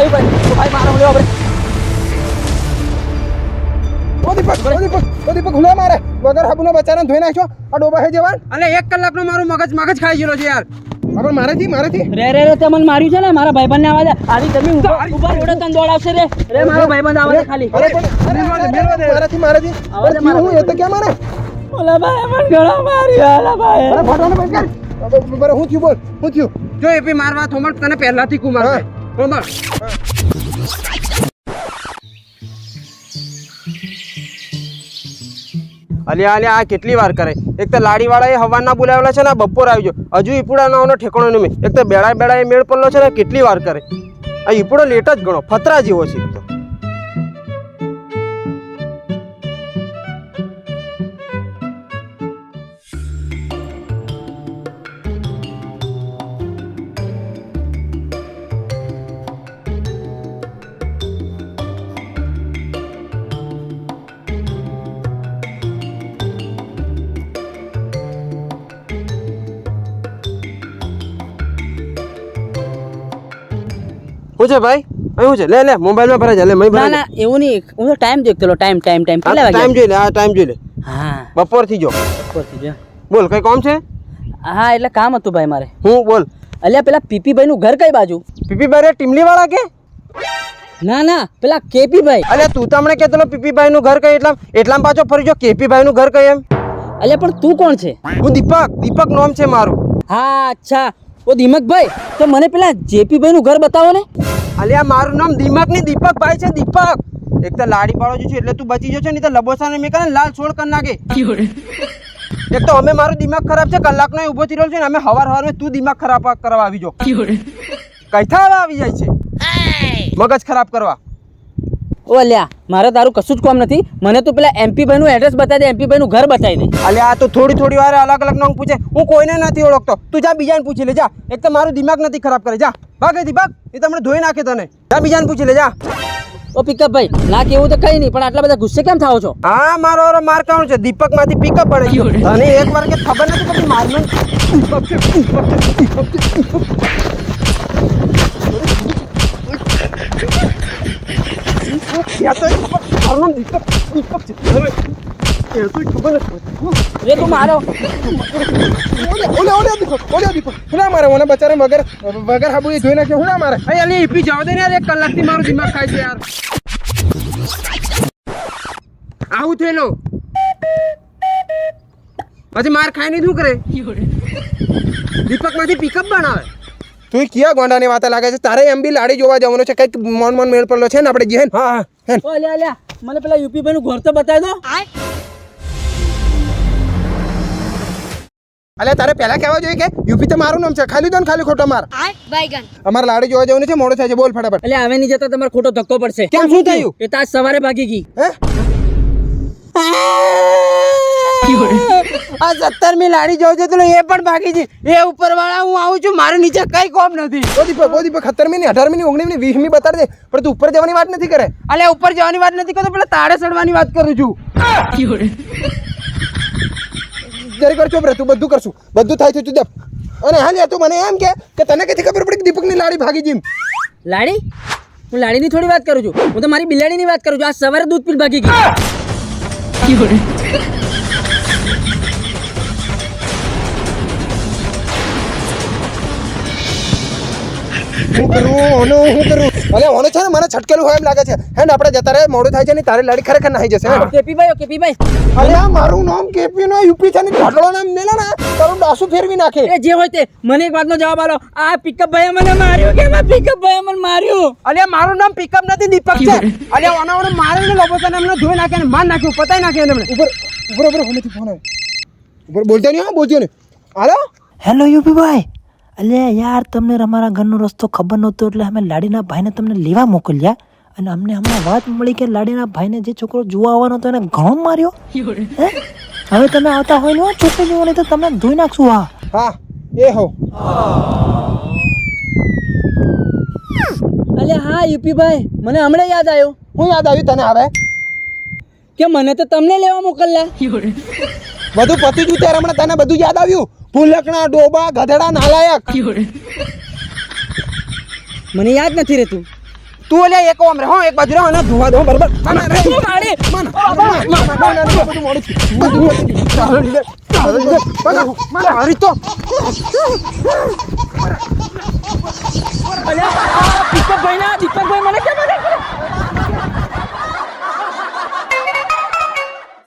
આવી ભાઈ ભાઈ મારે વગર હાબુના બચારાને નાખ્યો. આ ડોબા અને એક કલાકનો મારું મગજ મગજ ખાઈ ગયેલો છે મારાથી મારાથી. રે રે છે ને? મારા ભાઈબંધને આવા દે. આરી ઉપર ઉડે તને દોડ આવશે મારો ભાઈબંધ આવા ખાલી. અરે મારાથી મારાથી. આવા તો કે મારે? ઓલા ભાઈ હું થયું બોલ. હું થયું. જો મારવા થોમણ તને પહેલાથી કુમાર થોમણ અલ્યા અલ્યા, આ કેટલી વાર કરે? એક તો લાડીવાળાએ હવાના બોલાવેલા છે ને બપોર આવી ગયો. હજુ ઈપુડા નાવાનો ઠેકાણો નહીં એક તો બેડા બેડાએ મેળ પડલો છે ને કેટલી વાર કરે? આ ઈપુડો લેટ જ ગણો, ફતરા જેવો છે એક શું છે ભાઈ? શું છે? લે લે મોબાઈલમાં ભરાય છે લે મય ના ભરાય ના એવું નહીં. હું તો ટાઈમ દેખતો ટાઈમ ટાઈમ ટાઈમ. કેટલા ટાઈમ વાગ્યા? જોઈ લે આ ટાઈમ જોઈ લે. હા. બપોરથી જો. ઉપરથી જો. બોલ કઈ કોમ છે? હા એટલે કામ હતું ભાઈ મારે. હું બોલ. અલ્યા પેલા પીપીભાઈ નું ઘર કઈ બાજુ? પીપીભાઈ રે ટીમલી વાળા કે? ના ના પેલા કેપીભાઈ. અલે તું તો હમણાં કહેતો પીપીભાઈ નું ઘર કઈ એટલા એટલામાં પાછો ફરી જો કેપીભાઈ નું ઘર કઈ એમ? અલ્યા પણ તું કોણ છે? હું દીપક. દીપક નામ છે મારું. હા અચ્છા. ઓ દીમકભાઈ તો મને પેલા જેપીભાઈનું ઘર બતાવો ને. અલ્યા મારું નામ દીમકની દીપક ભાઈ છે દીપક. એક તો લાડી પાડો છું એટલે તું બચી જશે નહીં તો લબોસાને મેં કરે લાલ છોડ કરી નાખે. એક તો અમે મારું દિમાગ ખરાબ છે કલાકનો ઊભો થઈ રહ્યો છે ને અમે હવાર હવાર તું દિમાગ ખરાબ કરવા આવી જો કઈથા હવે આવી જાય છે? મગજ ખરાબ કરવા. ઓ અલ્યા મારે તારું કશું જ કામ નથી. મને તું પેલા એમપી ભાઈ નું એડ્રેસ બતાવી દે એમપી ભાઈ નું ઘર બતાવી દે. અલ્યા આ તો થોડી થોડી વાર અલગ અલગ નામ પૂછે. હું કોઈને નથી ઓળખતો. તું જા બીજાને પૂછી લે જા. એક તો મારું દિમાગ નથી ખરાબ કરે. જા. ભાગ અહીંથી ભાગ. એ તમને ધોઈ નાખે તને. જા બીજાને પૂછી લે જા. ઓ પિકઅપ ભાઈ ના કેવું તો કઈ નહીં પણ આટલા બધા ગુસ્સે કેમ થાવ છો? હા મારો વારો માર કાઉન્ટ છે. દીપકમાંથી પિકઅપ પડે ગયો અને એક વાર કે ખબર નથી પડતી મારનો. દીપક છે દીપક છે દીપક છે દીપક યા તો ખબર મારું નામ દીપક દીપક છે એ તો ખબર નથી. રે તું મારો ઓલે ઓલે દીપક ઓલે દીપક હુલા મારે મને બચારા વગર વગર હાબુ એ ધોઈ નાખ્યો હુલા મારે અહીં અલી ઈપી જાવ દે ને યાર એક કલાકથી મારું દિમાગ ખાય છે યાર આવું થયેલો પછી માર ખાઈને શું કરે દીપકમાંથી પિકઅપ બનાવે તું કિયા ગોંડાની વાત લાગે છે? તારે એમ બી લાડી જોવા જવાનું છે કંઈક મોન મોન મેળ પડલો છે ને આપણે જે હા હા. ઓ મને પેલા યુપી ભાઈ નું ઘર તો બતાવી દો. અલે તારે પહેલા કહેવા જોઈએ કે યુપી તો મારું નામ છે. ખાલી દો ને ખાલી ખોટો માર. અમારે લાડી જોવા જવાનું છે મોડું થાય છે. બોલ ફટાફટ. એટલે હવે નહીં જતા તમારે ખોટો ધક્કો પડશે. કેમ શું થયું? એ તાજ સવારે ભાગી ગઈ. હે? આ સત્તર મી લાડી જાઉં છે તો એ પણ બાકી છે. એ ઉપર વાળા હું આવું છું મારે નીચે કઈ કોમ નથી. ઓ દીપક સત્તરમી ની અઢારમી ની ઓગણીસમી ની વીસમી બતાડ દે. પણ તું ઉપર જવાની વાત નથી કરે. અલે ઉપર જવાની વાત નથી કરતો પેલા તાળે ચડવાની વાત કરું છું. જરી કર ચોપ રે તું બધું કરશું. બધું થાય છે તું દેખ અને હા તું મને એમ કે કે તને કઈથી ખબર પડી કે દીપકની લાડી ભાગી જીમ લાડી હું લાડીની થોડી વાત કરું છું. હું તો મારી બિલાડીની વાત કરું છું. આ સવારે દૂધ પીને ભાગી ગઈ હું કરું ઓનો હું કરું? અલે ઓને છે ને મને છટકેલું હોય એમ લાગે છે. હેન્ડ આપણે જતા રહે મોડું થાય છે ને તારી લાડી ખરેખર નાહી જશે. કેપી ભાઈ કેપી ભાઈ અરે આ મારું નામ કેપી નો યુપી છે ને ઢાટલો નામ મેલે ને તારું ડાસુ ફેરવી નાખે. એ જે હોય તે મને એક વાતનો જવાબ આલો. આ પિકઅપ ભાઈ મને માર્યું કે આ પિકઅપ ભાઈ મને માર્યું? અરે મારું નામ પિકઅપ નથી દીપક છે. અરે ઓના ઓને મારે ને લોકો તને એમને ધોઈ નાખે ને માર નાખ્યું પતાઈ નાખે એમને ઉપર ઉપર ઉપર ફોન આવ્યો ઉપર બોલતો નહીં હા બોલતો નહીં. હાલો? હેલો યુપીભાઈ. અલ્યા યાર તમને અમારા ઘરનો રસ્તો ખબર નહોતો એટલે અમે લાડીના ભાઈને તમને લેવા મોકલ્યા. અને અમને હમણાં વાત મળી કે લાડીના ભાઈને જે છોકરો જોવા આવવાનો હતો એને ઘણો માર્યો. હવે તમે આવતા હોય ને હો, છોકરો જોવો નહીં તો તમને ધોઈ નાખશું હા. હા એ હો. અલે હા યુપીભાઈ મને હમણાં યાદ આવ્યું. હું યાદ આવ્યું તને આવે કે મને તો તમને લેવા મોકલ્યા. બધું પતી ગયું ત્યારે હમણાં તને બધું યાદ આવ્યું? ભૂલકણા ડોબા ગધડા નાલાયક મને યાદ નથી રહેતું તું ઓલે એક ઓમ રહો હો એક બાજુ રહો અને ધોવા દો બરાબર મને રે. તું મારી મન મને, મને, મને, મને, બધું મોડું. બધું. મને, મને, મારી તો અલ્યા